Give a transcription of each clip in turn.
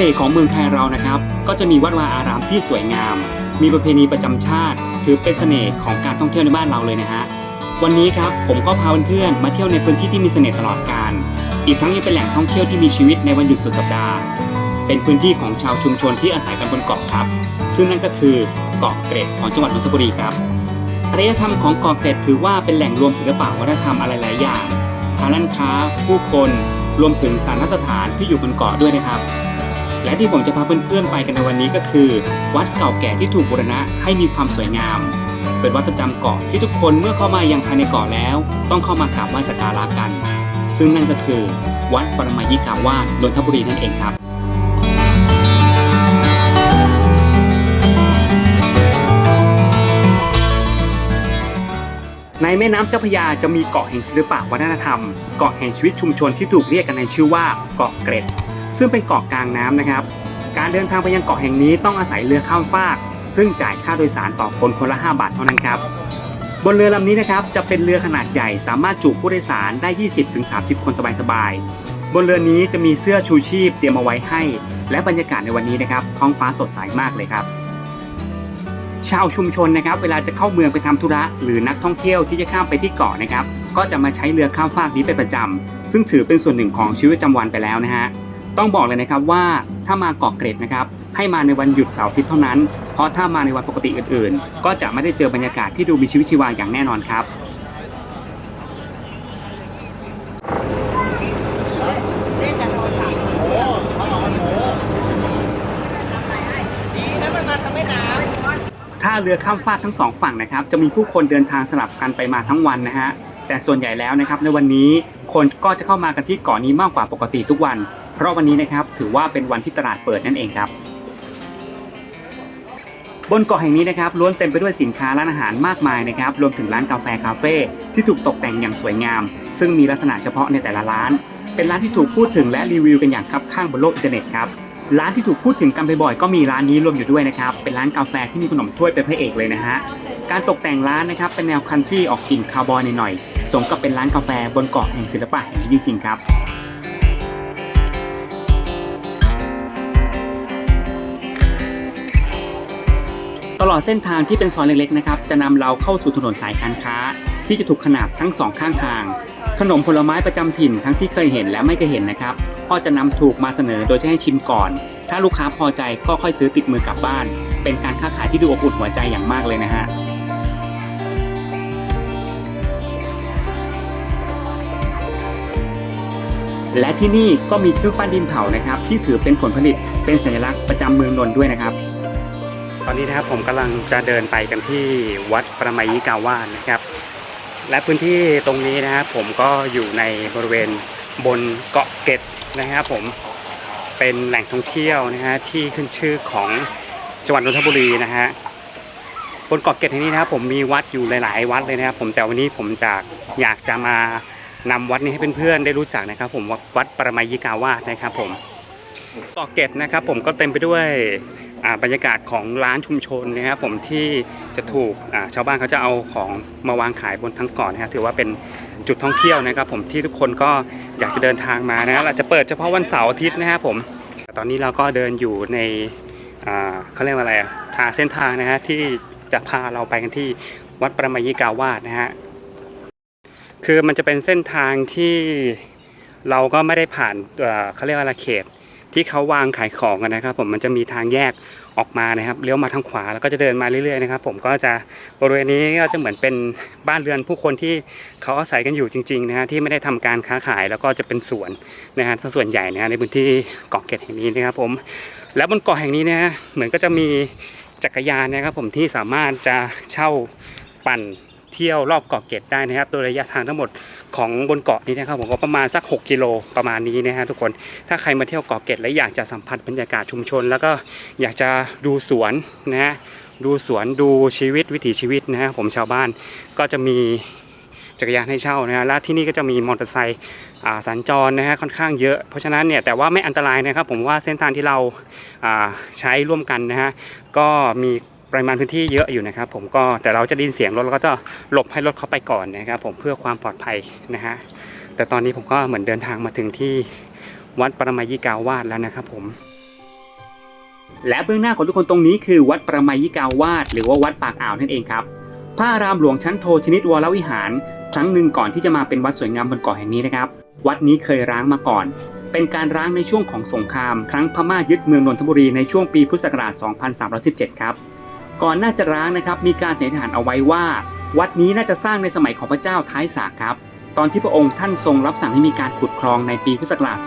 น่ห์ของเมืองไทยเรานะครับ ก็จะมีวัดวาอารามที่สวยงาม มีประเพณีประจำชาติ ถือเป็นเสน่ห์ของการท่องเที่ยวในบ้านเราเลยนะฮะวันนี้ครับผมก็พาเพื่อนๆมาเที่ยวในพื้นที่ที่มีเสน่ห์ตลอดกาลอีกทั้งยังเป็นแหล่งท่องเที่ยวที่มีชีวิตในวันหยุดสุดสัปดาห์ เป็นพื้นที่ของชาวชุมชนที่อาศัยกันบนเกาะครับ ซึ่งนั่นก็คือเกาะเกร็ดของจังหวัดนนทบุรีครับอารยธรรมของเกาะเกร็ดถือว่าเป็นแหล่งรวมศิลปะวัฒนธรรมอะไรหลายอย่างทางร้านค้า ผู้คน รวมถึงสถานสถานที่อยู่บนเกาะด้วยนะครับ และที่ผมจะพาเพื่อนๆไปกันในวันนี้ก็คือ วัดเก่าแก่ที่ถูกบูรณะให้มีความสวยงาม เป็นวัดประจำเกาะที่ทุกคนเมื่อเข้ามายังภายในเกาะแล้ว ต้องเข้ามากราบไหว้สักการะกัน ซึ่งนั่นก็คือ วัดปรมายิกาวาสนนทบุรีนั่นเองครับในแม่น้ำเจ้าพระยาจะมีเกาะแห่งศิลปะวัฒนธรรม เกาะแห่งชีวิตชุมชนที่ถูกเรียกกันในชื่อว่าเกาะเกร็ด ซึ่งเป็นเกาะกลางน้ำนะครับ การเดินทางไปยังเกาะแห่งนี้ต้องอาศัยเรือข้ามฟาก ซึ่งจ่ายค่าโดยสารต่อคนคนละ 5 บาทเท่านั้นครับ บนเรือลำนี้นะครับจะเป็นเรือขนาดใหญ่สามารถจุผู้โดยสารได้ 20-30 คนสบายๆ บนเรือนี้จะมีเสื้อชูชีพเตรียมเอาไว้ให้ และบรรยากาศในวันนี้นะครับท้องฟ้าสดใสมากเลยครับชาวชุมชนนะครับเวลาจะเข้าเมืองไปทำธุระหรือนักท่องเที่ยวที่จะข้ามไปที่เกาะนะครับ ก็จะมาใช้เรือข้ามฟากนี้เป็นประจำซึ่งถือเป็นส่วนหนึ่งของชีวิตประจำวันไปแล้วนะฮะ ต้องบอกเลยนะครับว่าถ้ามาเกาะเกร็ดนะครับให้มาในวันหยุดเสาร์อาทิตย์เท่านั้น เพราะถ้ามาในวันปกติอื่นๆ ก็จะไม่ได้เจอบรรยากาศที่ดูมีชีวิตชีวาอย่างแน่นอนครับ ถ้าเรือข้ามฟากทั้งสองฝั่งนะครับจะมีผู้คนเดินทางสลับกันไปมาทั้งวันนะฮะแต่ส่วนใหญ่แล้วนะครับในวันนี้คนก็จะเข้ามากันที่เกาะนี้มากกว่าปกติทุกวัน เพราะวันนี้นะครับถือว่าเป็นวันที่ตลาดเปิดนั่นเองครับ บนเกาะแห่งนี้นะครับล้วนเต็มไปด้วยสินค้าร้านอาหารมากมายนะครับรวมถึงร้านกาแฟคาเฟ่ที่ถูกตกแต่งอย่างสวยงาม ซึ่งมีลักษณะเฉพาะในแต่ละร้าน เป็นร้านที่ถูกพูดถึงและรีวิวกันอย่างคับข้างบนโลกอินเทอร์เน็ตครับร้านที่ถูกพูดถึงกันบ่อยๆก็มีร้านนี้รวมอยู่ด้วยนะครับเป็นร้านกาแฟที่มีขนมถ้วยเป็นพระเอกเลยนะฮะการตกแต่งร้านนะครับเป็นแนวคันทรีออกกลิ่นคาวบอยหน่อยๆสมกับเป็นร้านกาแฟบนเกาะแห่งศิลปะแห่งนี้จริงๆครับ ตลอดเส้นทางที่เป็นซอยเล็กๆนะครับจะนำเราเข้าสู่ถนนสายการค้า ที่จะถูกขนาบทั้งสองข้างทาง ขนมผลไม้ประจำถิ่นทั้งที่เคยเห็นและไม่เคยเห็นนะครับก็จะนำถูกมาเสนอโดยจะให้ชิมก่อน ถ้าลูกค้าพอใจก็ค่อยซื้อติดมือกลับบ้าน เป็นการค้าขายที่ดูอบอุ่นหัวใจอย่างมากเลยนะฮะและที่นี่ก็มีเครื่องปั้นดินเผานะครับที่ถือเป็นผลผลิตเป็นสัญลักษณ์ประจำเมืองนนท์ด้วยนะครับ ตอนนี้นะครับผมกำลังจะเดินไปกันที่วัดประมายิกาวาสนะครับ และพื้นที่ตรงนี้นะครับผมก็อยู่ในบริเวณบนเกาะเกร็ดนะครับผมเป็นแหล่งท่องเที่ยวนะฮะที่ขึ้นชื่อของจังหวัดนนทบุรีนะฮะบนเกาะเกร็ดแห่งนี้นะครับผมมีวัดอยู่หลาย ๆ วัดเลยนะครับผมแต่วันนี้ผมจะอยากจะมานำวัดนี้ให้เพื่อนๆได้รู้จักนะครับ ผมวัดประมายิกาวาสนะครับผมเกาะเกร็ดนะครับผมก็เต็มไปด้วย บรรยากาศของร้านชุมชนนะครับผมที่จะถูกชาวบ้านเขาจะเอาของมาวางขายบนทั้งเก่อนนะครับถือว่าเป็นจุดท่องเที่ยวนะครับ ผมที่ทุกคนก็อยากจะเดินทางมานะเราจะเปิดเฉพาะวันเสาร์อาทิตย์นะครับผมตอนนี้เราก็เดินอยู่ในเขาเรียกว่าอะไรอะทางเส้นทางนะฮะที่จะพาเราไปกันที่วัดประมายิกาวาสนะฮะคือมันจะเป็นเส้นทางที่เราก็ไม่ได้ผ่านเอ่อเขาเรียกว่าอะไรเขต ที่เขาวางขายของกันนะครับ ผมมันจะมีทางแยกออกมานะครับเลี้ยวมาทางขวาแล้วก็จะเดินมาเรื่อยๆนะครับ ผมก็จะบริเวณนี้ก็จะเหมือนเป็นบ้านเรือนผู้คนที่เขาอาศัยกันอยู่จริงๆนะฮะที่ไม่ได้ทำการค้าขายแล้วก็จะเป็นสวนนะฮะส่วนใหญ่นะฮะในพื้นที่เกาะเกร็ดแห่งนี้นะครับ ผม แล้วบนเกาะแห่งนี้นะฮะเหมือนก็จะมีจักรยานนะครับ ผมที่สามารถจะเช่าปั่นเที่ยวรอบเกาะเกร็ดได้นะครับ โดยระยะทางทั้งหมด ของบนเกาะนี้นะครับผมก็ประมาณสัก 6 กิโลประมาณนี้นะฮะทุกคนถ้าใครมาเที่ยวเกาะเกร็ดและอยากจะสัมผัสบรรยากาศชุมชน แล้วก็อยากจะดูสวนนะฮะดูสวนดูชีวิตวิถีชีวิตนะฮะผมชาวบ้านก็จะมีจักรยานให้เช่านะฮะและที่นี่ก็จะมีมอเตอร์ไซค์สัญจรนะฮะค่อนข้างเยอะเพราะฉะนั้นเนี่ยแต่ว่าไม่อันตรายนะครับผมว่าเส้นทางที่เราใช้ร่วมกันนะฮะก็มี ปริมาณพื้นที่เยอะอยู่นะครับ ผมก็แต่เราจะดินเสียงรถเราก็จะหลบให้รถเขาไปก่อนนะครับ ผมเพื่อความปลอดภัยนะฮะแต่ตอนนี้ผมก็เหมือนเดินทางมาถึงที่วัดปรมายิกาวาสแล้วนะครับ ผม และเบื้องหน้าของทุกคนตรงนี้คือ วัดประมายิกาวาสหรือว่าวัดปากอ่าวนั่นเองครับพระอารามหลวงชั้นโทชนิดวรวิหาร ครั้งหนึ่งก่อนที่จะมาเป็นวัดสวยงามบนเกาะแห่งนี้นะครับ วัดนี้เคยร้างมาก่อน เป็นการร้างในช่วงของสงคราม ครั้งพม่ายึดเมืองนนทบุรีในช่วงปีพุทธศักราช 2317 ครับ ก่อนน่าจะร้างนะครับมีการสันนิษฐานเอาไว้ว่า วัดนี้น่าจะสร้างในสมัยของพระเจ้าท้ายสากครับ ตอนที่พระองค์ท่านทรงรับสั่งให้มีการขุดคลองในปีพุทธศักราช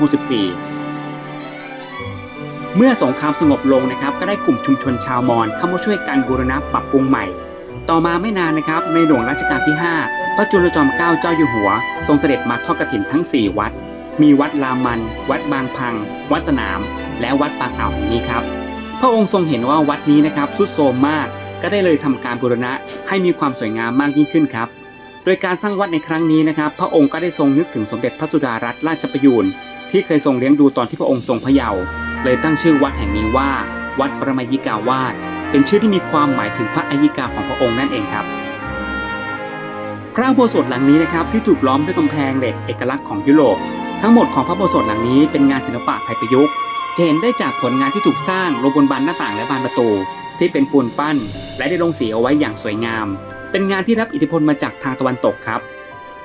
2264 เมื่อสงครามสงบลงนะครับก็ได้กลุ่มชุมชนชาวมอญเข้ามาช่วยกันบูรณะปรับปรุงใหม่ ต่อมาไม่นานนะครับในหลวงรัชกาลที่ 5 พระจุลจอมเกล้าเจ้าอยู่หัว ทรงเสด็จมาทอดกฐินทั้ง 4 วัด มีวัดลามัน วัดบางพัง วัดสนาม และวัดปากอ่าวแห่งนี้ครับ พระองค์ทรงเห็นว่าวัดนี้นะครับทรุดโทรมมากก็ได้เลยทำการบูรณะให้มีความสวยงามมากยิ่งขึ้นครับ โดยการสร้างวัดในครั้งนี้นะครับ พระองค์ก็ได้ทรงนึกถึงสมเด็จพระสุดารัตนราชประยูนที่เคยทรงเลี้ยงดูตอนที่พระองค์ทรงพระเยาว์เลยตั้งชื่อวัดแห่งนี้ว่า วัดประมายิกาวาสเป็นชื่อที่มีความหมายถึงพระอัยิกาของพระองค์นั่นเองครับ พระอุโบสถหลังนี้นะครับที่ถูกล้อมด้วยกำแพงเหล็กเอกลักษณ์ของยุโรปทั้งหมดของพระอุโบสถหลังนี้เป็นงานศิลปะไทยประยุกต์ จะเห็นได้จากผลงานที่ถูกสร้างลงบนบานหน้าต่างและบานประตู ที่เป็นปูนปั้น และได้ลงสีเอาไว้อย่างสวยงาม เป็นงานที่รับอิทธิพลมาจากทางตะวันตกครับ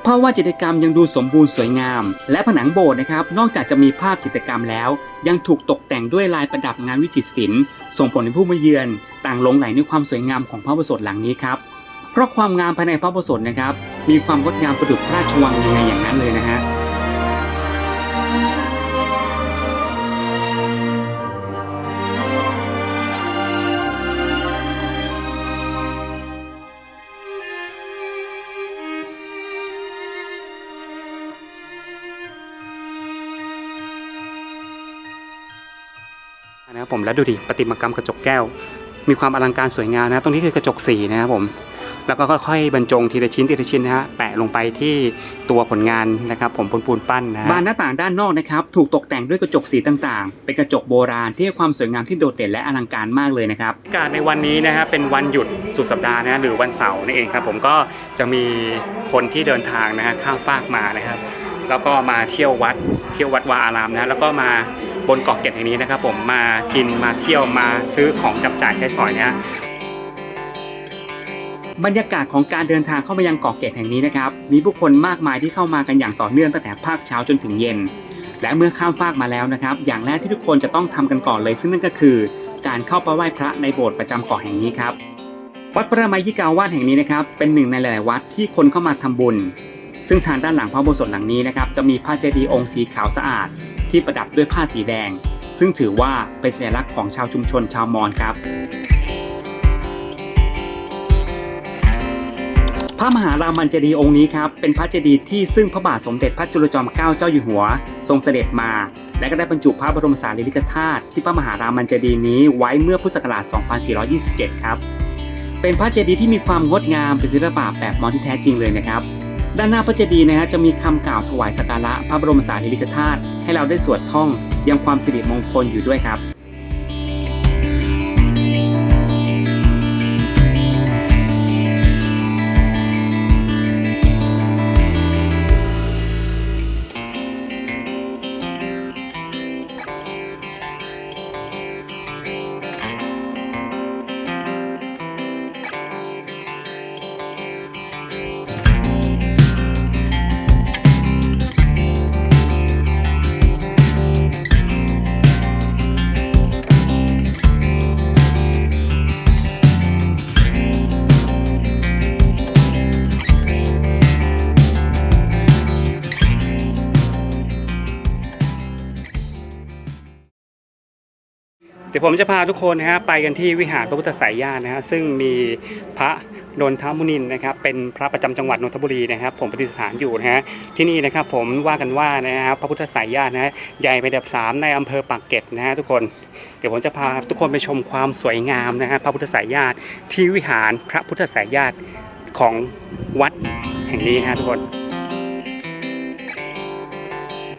เพราะว่าจิตรกรรมยังดูสมบูรณ์สวยงาม และผนังโบสถ์นะครับ นอกจากจะมีภาพจิตรกรรมแล้ว ยังถูกตกแต่งด้วยลายประดับงานวิจิตรศิลป์ส่งผลให้ผู้มาเยือน ต่างหลงไหลในความสวยงามของพระอุโบสถหลังนี้ครับเพราะความงามภายในพระอุโบสถนะครับ มีความงดงามประดุจพระราชวังยังไงอย่างนั้นเลยนะฮะ แล้วดูดิประติมากรรมกระจกแก้ว มีความอลังการสวยงามนะ ตรงนี้คือกระจกสีนะครับผมแล้วก็ค่อยๆบรรจงทีละชิ้นทีละชิ้นนะฮะแปะลงไปที่ตัวผลงานนะครับ ผมปูนปูนปั้นนะบานหน้าต่างด้านนอกนะครับ ถูกตกแต่งด้วยกระจกสีต่างๆ เป็นกระจกโบราณที่ให้ความสวยงามที่โดดเด่นและอลังการมากเลยนะครับการในวันนี้นะครับเป็นวันหยุดสุดสัปดาห์นะหรือวันเสาร์นี่เองครับ ผมก็จะมีคนที่เดินทางนะฮะข้ามฟากมานะครับ แล้วก็มาเที่ยววัดเที่ยววัดวาอารามนะแล้วก็มา บนเกาะเกร็ดแห่งนี้นะครับ ผมมากินมาเที่ยวมาซื้อของจับจ่ายใช้สอยนี่ยบรรยากาศของการเดินทางเข้ามายังเกาะเกร็ดแห่งนี้นะครับ มีผู้คนมากมายที่เข้ามากันอย่างต่อเนื่องตั้งแต่ภาคเช้าจนถึงเย็น และเมื่อข้ามฟากมาแล้วนะครับ อย่างแรกที่ทุกคนจะต้องทำกันก่อนเลย ซึ่งนั่นก็คือ การเข้าไปไหว้พระในโบสถ์ประจำเกาะแห่งนี้ครับ วัดประมายิกาวาสแห่งนี้นะครับ เป็นหนึ่งในหลาย ๆ วัดที่คนเข้ามาทำบุญ ซึ่งทางด้านหลังพระโบสถหลังนี้นะครับจะมีพระเจดีย์องค์สีขาวสะอาด ที่ประดับด้วยผ้าสีแดง ซึ่งถือว่าเป็นสัญลักษณ์ของชาวชุมชนชาวมอญครับพระมหารามันเจดีย์องค์นี้ครับเป็นพระเจดีย์ที่ซึ่งพระบาทสมเด็จพระจุลจอมเกล้าเจ้าอยู่หัว ทรงเสด็จมา และก็ได้บรรจุพระบรมสารีริกธาตุที่พระมหารามันเจดีย์นี้ไว้เมื่อพุทธศักราช 2427 ครับ เป็นพระเจดีย์ที่มีความงดงามเป็นศิลปะแบบมอญที่แท้จริงเลยนะครับ ด้านหน้าพระเจดีย์นะฮะจะมีคำกล่าวถวายสักการะพระบรมสารีริกธาตุให้เราได้สวดท่องยังความสิริมงคลอยู่ด้วยครับ ดี๋ยวผมจะพาทุกคนนะฮะไปกันที่วิหารพระพุทธสายญาณนะฮะซึ่งมีพระนนทมุนินนะครับเป็นพระประจำจังหวัดนนทบุรีนะครับ ผมประดิษฐานอยู่นะฮะที่นี่นะครับผมว่ากันว่านะครับพระพุทธสายญาณนะฮะใหญ่เป็นอันดับสามในอำเภอปากเกร็ดนะฮะทุกคนเดี๋ยวผมจะพาทุกคนไปชมความสวยงามนะฮะพระพุทธสายญาติที่วิหารพระพุทธสายญาติของวัดแห่งนี้นะฮะทุกคน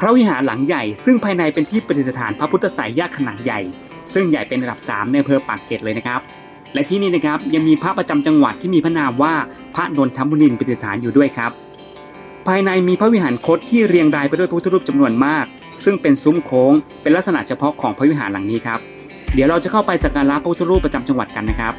พระวิหารหลังใหญ่ซึ่งภายในเป็นที่ประดิษฐานพระพุทธสายญาติขนาดใหญ่ ซึ่งใหญ่เป็นระดับ 3 ในอำเภอปากเกร็ดเลยนะครับ และที่นี่นะครับยังมีพระประจำจังหวัดที่มีพระนามว่าพระนนทบุรินทร์ประดิษฐานอยู่ด้วยครับ ภายในมีพระวิหารคดที่เรียงรายไปด้วยพระพุทธรูปจำนวนมาก ซึ่งเป็นซุ้มโค้ง เป็นลักษณะเฉพาะของพระวิหารหลังนี้ครับ เดี๋ยวเราจะเข้าไปสักการะพระพุทธรูปประจำจังหวัดกันนะครับ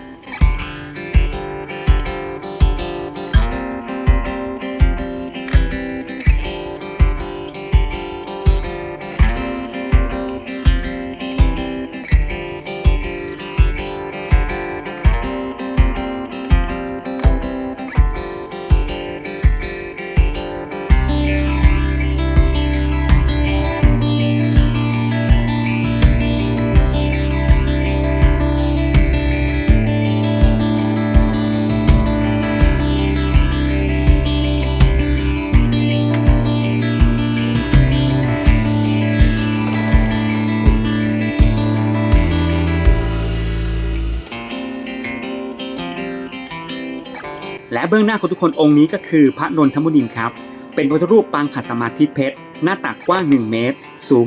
เบื้องหน้าของทุกคนองค์นี้ก็คือพระนนทมุนินครับ เป็นพระพุทธรูปปางขัดสมาธิเพชร หน้าตักกว้าง 1 เมตร สูง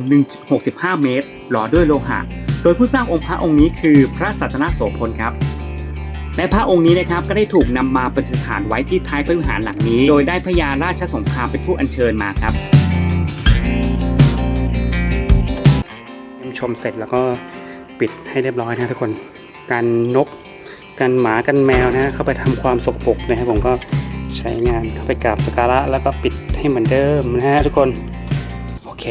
1.65 เมตร หล่อด้วยโลหะ โดยผู้สร้างองค์พระองค์นี้คือพระศาสนาโสพลครับและพระองค์นี้นะครับก็ได้ถูกนำมาประดิษฐานไว้ที่ท้ายพระวิหารหลังนี้ โดยได้พญาราชสงครามเป็นผู้อัญเชิญมาครับชมเสร็จแล้วก็ปิดให้เรียบร้อยนะทุกคน การนก กันหมากันแมวนะเข้าไปทำความสกปรกนะครับผมก็ใช้งานเข้าไปกราบสการะแล้วก็ปิดให้เหมือนเดิมนะฮะทุกคนโอเค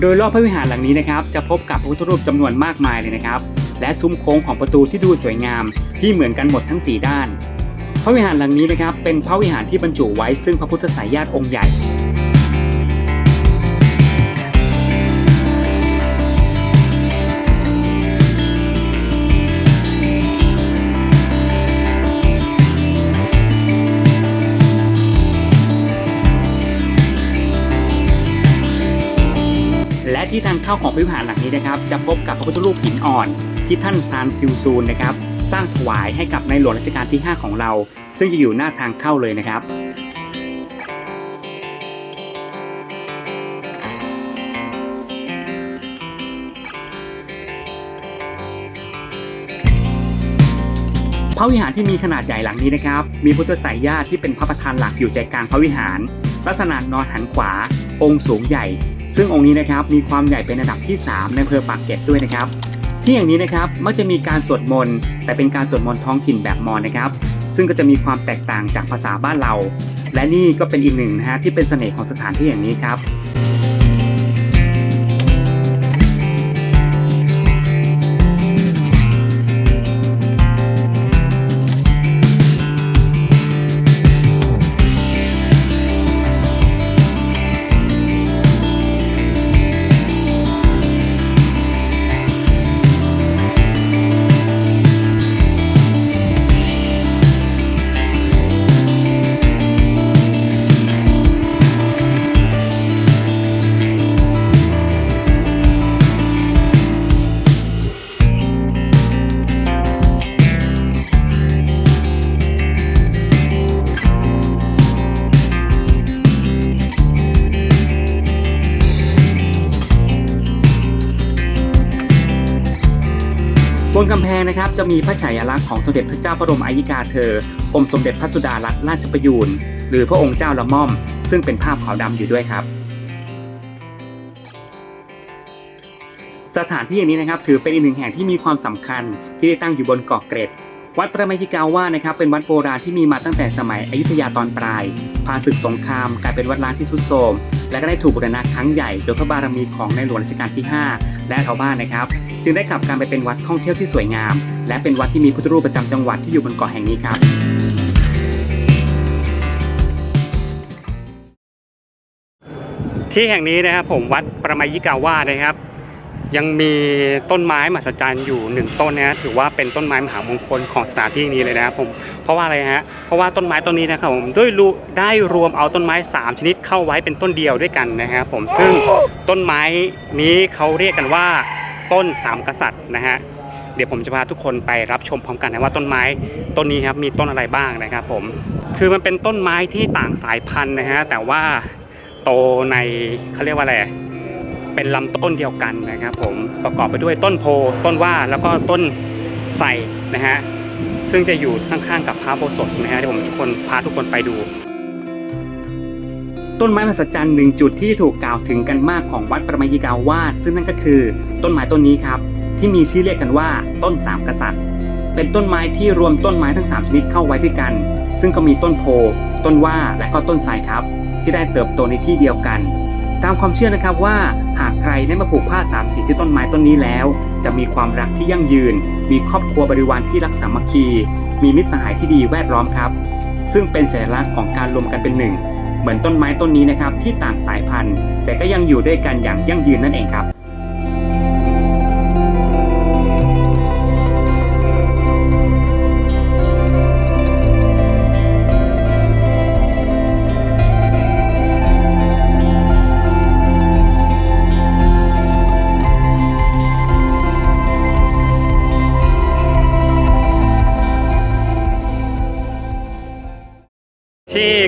โดยรอบพระวิหารหลังนี้นะครับ จะพบกับพระพุทธรูปจำนวนมากมายเลยนะครับ และซุ้มโค้งของประตูที่ดูสวยงามที่เหมือนกันหมดทั้ง 4 ด้าน พระวิหารหลังนี้นะครับเป็นพระวิหารที่บรรจุไว้ซึ่งพระพุทธสายญาติองค์ใหญ่ ที่ทางเข้าของพิพิธภัณฑ์หลังนี้นะครับ จะพบกับพระพุทธรูปหินอ่อน ที่ท่านซานซิลซูนนะครับ สร้างถวายให้กับในหลวงรัชกาลที่ 5 ของเรา ซึ่งจะอยู่หน้าทางเข้าเลยนะครับพระวิหารที่มีขนาดใหญ่หลังนี้นะครับ มีพุทธสายญาติที่เป็นพระประธานหลักอยู่ใจกลางพระวิหาร ลักษณะนอนหันขวา องค์สูงใหญ่ ซึ่งองค์นี้นะครับมีความใหญ่เป็นระดับที่ 3 ในอำเภอปากเกร็ดด้วยนะครับ ที่อย่างนี้นะครับมักจะมีการสวดมนต์แต่เป็นการสวดมนต์ท้องถิ่นแบบมอญนะครับ ซึ่งก็จะมีความแตกต่างจากภาษาบ้านเรา และนี่ก็เป็นอีกหนึ่งนะฮะที่เป็นเสน่ห์ของสถานที่อย่างนี้ครับ นกำแพงนะครับจะมีพระฉายาลักษณ์ของสมเด็จพระเจ้าบรมอายิกาเธอกรมสมเด็จพระสุดารัตนราชประยูรหรือพระองค์เจ้าละม่อม ซึ่งเป็นภาพขาวดำอยู่ด้วยครับ สถานที่อย่างนี้นะครับ ถือเป็นอีกหนึ่งแห่งที่มีความสำคัญที่ได้ตั้งอยู่บนเกาะเกร็ด วัดประมายิกาว่านะครับเป็นวัดโบราณที่มีมาตั้งแต่สมัยอยุธยาตอนปลายผ่านศึกสงคราม กลายเป็นวัดร้างที่ทรุดโทรม และก็ได้ถูกบูรณะครั้งใหญ่โดยพระบารมีของในหลวงรัชกาลที่ 5 และชาวบ้านนะครับ จึงได้กลับการไปเป็นวัดท่องเที่ยวที่สวยงาม และเป็นวัดที่มีพุทธรูปประจำจังหวัดที่อยู่บนเกาะแห่งนี้ครับที่แห่งนี้นะครับผมวัดประมายิกาวานะครับ ยังมีต้นไม้มหัศจรรย์อยู่หนึ่งต้นนะฮะถือว่าเป็นต้นไม้มหามงคลของสถานที่นี้เลยนะครับผมเพราะว่าอะไรฮะเพราะว่าต้นไม้ต้นนี้นะครับผมด้วยรูได้รวมเอาต้นไม้ 3 ชนิดเข้าไว้เป็นต้นเดียวด้วยกันนะครับผมซึ่งต้นไม้นี้เขาเรียกกันว่าต้นสามกษัตริย์นะฮะเดี๋ยวผมจะพาทุกคนไปรับชมพร้อมกันนะว่าต้นไม้ต้นนี้ครับมีต้นอะไรบ้างนะครับผมคือมันเป็นต้นไม้ที่ต่างสายพันธุ์นะฮะแต่ว่าโตในเขาเรียกว่าอะไร เป็นลำต้นเดียวกันนะครับผมประกอบไปด้วยต้นโพต้นว่าแล้วก็ต้นไทรนะฮะซึ่งจะอยู่ข้างๆกับพระโบสถนะฮะเดี๋ยวผมทุกคนพาทุกคนไปดู ต้นไม้มหัศจรรย์หนึ่งจุดที่ถูกกล่าวถึงกันมากของวัดประมายิกาวาสซึ่งนั่นก็คือต้นไม้ต้นนี้ครับ ที่มีชื่อเรียกกันว่าต้นสามกษัตริย์ เป็นต้นไม้ที่รวมต้นไม้ทั้ง 3 ชนิดเข้าไว้ด้วยกัน ซึ่งก็มีต้นโพ ต้นว่าและก็ต้นไทรครับ ที่ได้เติบโตในที่เดียวกัน ตามความเชื่อนะครับว่า หากใครได้มาผูกผ้าสามสีที่ต้นไม้ต้นนี้แล้ว จะมีความรักที่ยั่งยืน มีครอบครัวบริวารที่รักสามัคคี มีมิตรสหายที่ดีแวดล้อมครับ ซึ่งเป็นสัญลักษณ์ของการรวมกันเป็นหนึ่ง เหมือนต้นไม้ต้นนี้นะครับที่ต่างสายพันธุ์ แต่ก็ยังอยู่ด้วยกันอย่างยั่งยืนนั่นเองครับ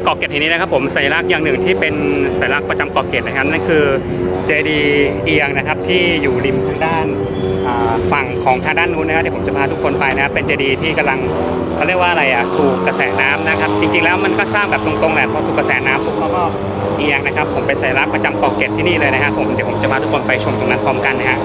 เกาะเกร็ดแห่งนี้นะครับผมสัญลักษณ์อย่างหนึ่งที่เป็นสัญลักษณ์ประจำเกาะเกร็ดนะครับนั่นคือเจดีเอียงนะครับที่อยู่ริมทางด้านฝั่งของทางด้านนู้นนะครับเดี๋ยวผมจะพาทุกคนไปนะครับเป็นเจดีที่กำลังเขาเรียกว่าอะไรอะถูกกระแสน้ำนะครับ จริงๆแล้วมันก็สร้างแบบตรงๆแหละพอถูกกระแสน้ำปุ๊บเขาก็เอียงนะครับ ผมเป็นสัญลักษณ์ประจำเกาะเกร็ดที่นี่เลยนะครับผมเดี๋ยวผมจะพาทุกคนไปชมตรงนั้นพร้อมกันนะฮะ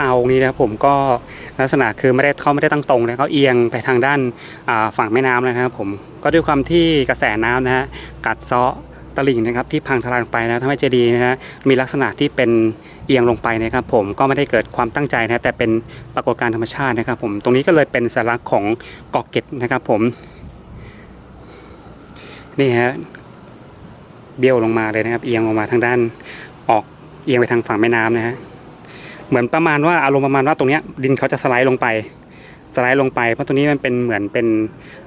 ตาองนี้นะครับผมก็ลักษณะคือไม่ได้เขาไม่ได้ตั้งตรงนะเขาเอียงไปทางด้านฝั่งแม่น้ำนะครับผมก็ด้วยความที่กระแสน้ำนะฮะกัดเซาะตลิ่งนะครับที่พังทลายลงไปนะทำให้เจดีย์นะฮะมีลักษณะที่เป็นเอียงลงไปนะครับผมก็ไม่ได้เกิดความตั้งใจนะแต่เป็นปรากฏการณ์ธรรมชาตินะครับผมตรงนี้ก็เลยเป็นสัญลักษณ์ของเกาะเกร็ดนะครับผมนี่ฮะเบี้ยวลงมาเลยนะครับ เอียงลงมาทางด้านออกเอียงไปทางฝั่งแม่น้ำนะฮะ เหมือนประมาณว่าอารมณ์ประมาณว่าตรงเนี้ยดินเขาจะสไลด์ลงไป สไลด์ลงไปเพราะตรงนี้มันเป็นเหมือนเป็น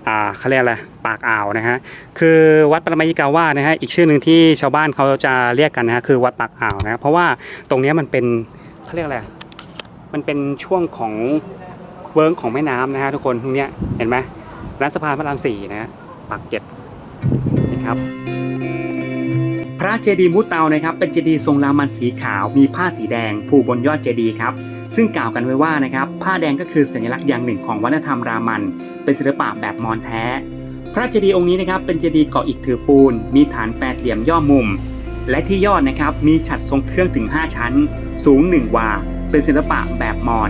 อ่าเขาเรียกอะไรปากอ่าวนะฮะคือวัดปรมายิกาวานะฮะอีกชื่อหนึ่งที่ชาวบ้านเขาจะเรียกกันนะฮะคือวัดปากอ่าวนะเพราะว่าตรงเนี้ยมันเป็นเขาเรียกอะไรมันเป็นช่วงของเวิร์กของแม่น้ำนะฮะทุกคนตรงเนี้ยเห็นไหมร้านสะพานพระรามสี่นะฮะปากเก็ดนะครับ ระเจดีย์มุตเตานะครับเป็นเจดีย์ทรงรามันสีขาว มีผ้าสีแดงผูกบนยอดเจดีย์ครับซึ่งกล่าวกันไว้ว่านะครับผ้าแดงก็คือสัญลักษณ์อย่างหนึ่งของวัฒนธรรมรามัน เป็นศิลปะแบบมอญแท้ พระเจดีย์องค์นี้นะครับเป็นเจดีย์เกาะอิฐถือปูน มีฐานแปดเหลี่ยมย่อมุม และที่ยอดนะครับมีฉัตรทรงเครื่องถึง 5 ชั้น สูง 1 วา เป็นศิลปะแบบมอญ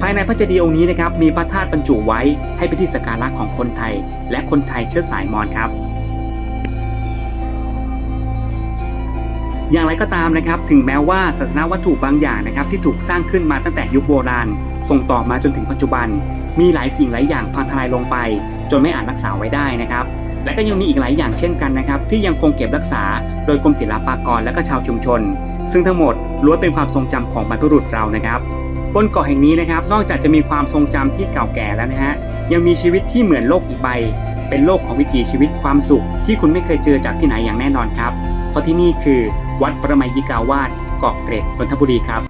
ภายในพระเจดีย์องค์นี้นะครับมีพระธาตุบรรจุไว้ให้เป็นที่สักการะของคนไทย และคนไทยเชื้อสายมอญครับ อย่างไรก็ตามนะครับ ถึงแม้ว่าศาสนาวัตถุบางอย่างนะครับที่ถูกสร้างขึ้นมาตั้งแต่ยุคโบราณ ส่งต่อมาจนถึงปัจจุบัน มีหลายสิ่งหลายอย่างพังทลายลงไป จนไม่อาจรักษาไว้ได้นะครับ และก็ยังมีอีกหลายอย่างเช่นกันนะครับที่ยังคงเก็บรักษา โดยกรมศิลปากรและก็ชาวชุมชน ซึ่งทั้งหมดล้วนเป็นความทรงจำของบรรพบุรุษเรานะครับบนเกาะแห่งนี้นะครับ นอกจากจะมีความทรงจำที่เก่าแก่แล้วนะฮะยังมีชีวิตที่เหมือนโลกอีกใบ เป็นโลกของวิถีชีวิตความสุข ที่คุณไม่เคยเจอจากที่ไหนอย่างแน่นอนครับ เพราะที่นี่คือ วัดประมายิกาวาสเกาะเกร็ดนนทบุรีครับ